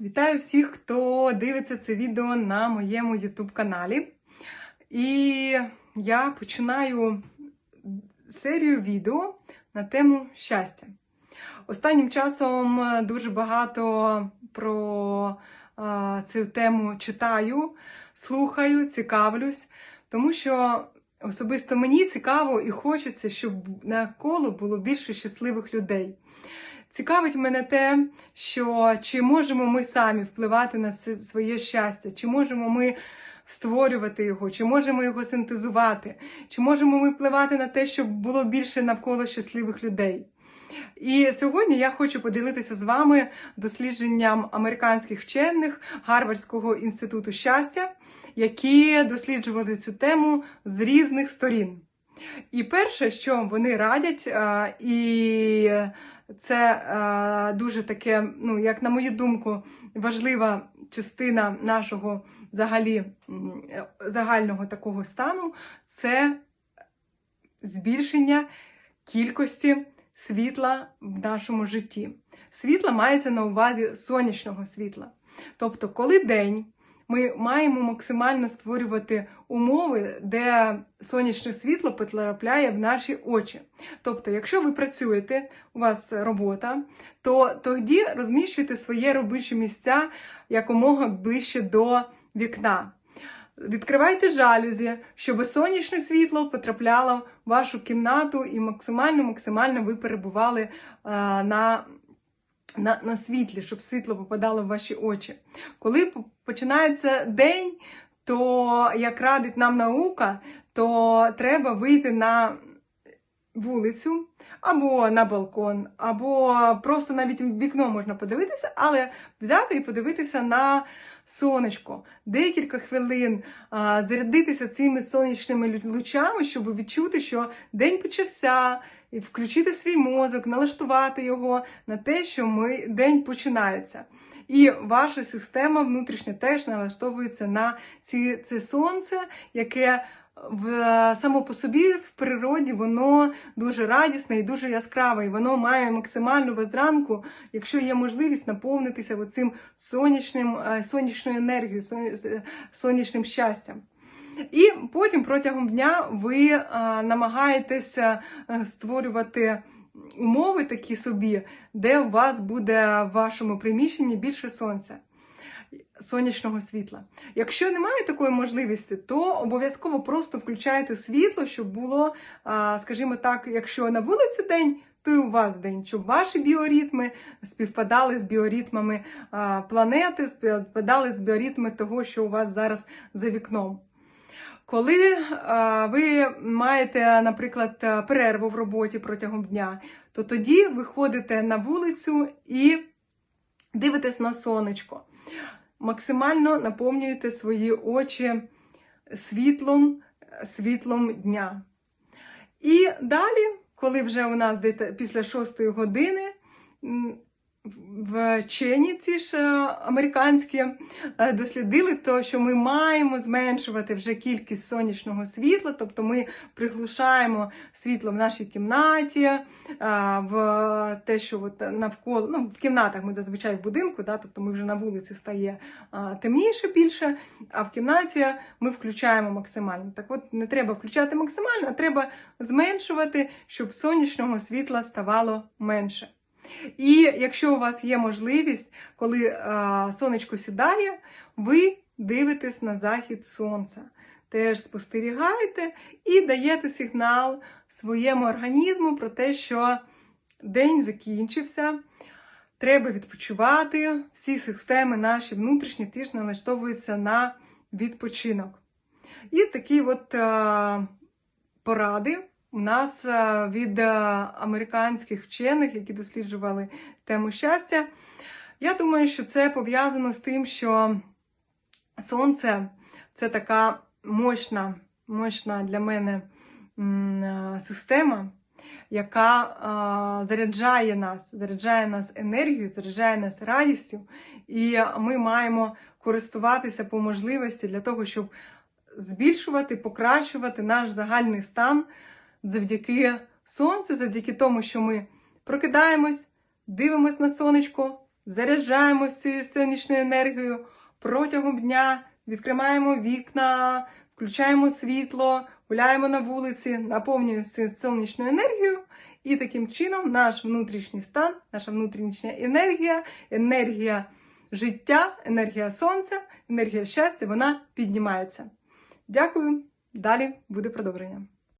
Вітаю всіх, хто дивиться це відео на моєму YouTube каналі. І я починаю серію відео на тему щастя. Останнім часом дуже багато про а, цю тему читаю, слухаю, цікавлюсь, тому що особисто мені цікаво і хочеться, щоб навколо було більше щасливих людей. Цікавить мене те, що чи можемо ми самі впливати на своє щастя, чи можемо ми створювати його, чи можемо його синтезувати, чи можемо ми впливати на те, щоб було більше навколо щасливих людей. І сьогодні я хочу поділитися з вами дослідженням американських вчених Гарвардського інституту щастя, які досліджували цю тему з різних сторін. І перше, що вони радять, а, і це е, дуже таке, ну, як на мою думку, важлива частина нашого взагалі е, загального такого стану це збільшення кількості світла в нашому житті. Світла мається на увазі сонячного світла. Тобто, коли день ми маємо максимально створювати умови, де сонячне світло потрапляє в наші очі. Тобто, якщо ви працюєте, у вас робота, то тоді розміщуйте своє робоче місця якомога ближче до вікна. Відкривайте жалюзі, щоб сонячне світло потрапляло в вашу кімнату і максимально максимально ви перебували е, на, на, на світлі, щоб світло попадало в ваші очі. Коли починається день, то як радить нам наука, то треба вийти на вулицю або на балкон, або просто навіть вікно можна подивитися, але взяти і подивитися на сонечко, декілька хвилин зарядитися цими сонячними лучами, щоб відчути, що день почався, і включити свій мозок, налаштувати його на те, що ми день починається. І ваша система внутрішня теж налаштовується на ці, це сонце, яке в само по собі в природі воно дуже радісне і дуже яскраве, і воно має максимальну вас зранку, якщо є можливість наповнитися оцим сонячним, е, сонячною енергією, сонячним щастям. І потім протягом дня ви е, намагаєтеся е, створювати умови такі собі, де у вас буде в вашому приміщенні більше сонця. Сонячного світла. Якщо немає такої можливості, то обов'язково просто включайте світло, щоб було, скажімо так, якщо на вулиці день, то і у вас день, щоб ваші біоритми співпадали з біоритмами планети, співпадали з біоритмами того, що у вас зараз за вікном. Коли е, ви маєте, наприклад, перерву в роботі протягом дня, то тоді ви ходите на вулицю і дивитесь на сонечко. Максимально наповнюєте свої очі світлом, світлом дня. І далі, коли вже у нас після 6 години, вчені ці ж е, американські е, дослідили то, що ми маємо зменшувати вже кількість сонячного світла, тобто ми приглушаємо світло в нашій кімнаті, е, в те, що от навколо, ну, в кімнатах ми зазвичай в будинку, да, тобто ми вже на вулиці стає темніше більше, а в кімнаті ми включаємо максимально. Так от не треба включати максимально, а треба зменшувати, щоб сонячного світла ставало менше. І якщо у вас є можливість, коли е, сонечко сідає, ви дивитесь на захід сонця. Теж спостерігаєте і даєте сигнал своєму організму про те, що день закінчився, треба відпочивати. Всі системи наші внутрішні теж налаштовуються на відпочинок. І такі от е, поради у нас е, від е, американських вчених, які досліджували тему щастя. Я думаю, що це пов'язано з тим, що сонце це така мощна, мощна для мене е, система, яка заряджає нас, заряджає нас енергією, заряджає нас радістю, і ми маємо користуватися по можливості для того, щоб збільшувати, покращувати наш загальний стан завдяки сонцю, завдяки тому, що ми прокидаємось, дивимось на сонечко, заряджаємося цією сонячною енергією протягом дня, відкриваємо вікна, включаємо світло, гуляємо на вулиці, наповнюємося сонячною енергією. І таким чином наш внутрішній стан, наша внутрішня енергія, енергія життя, енергія сонця, енергія щастя, вона піднімається. Дякую. Далі буде продовження.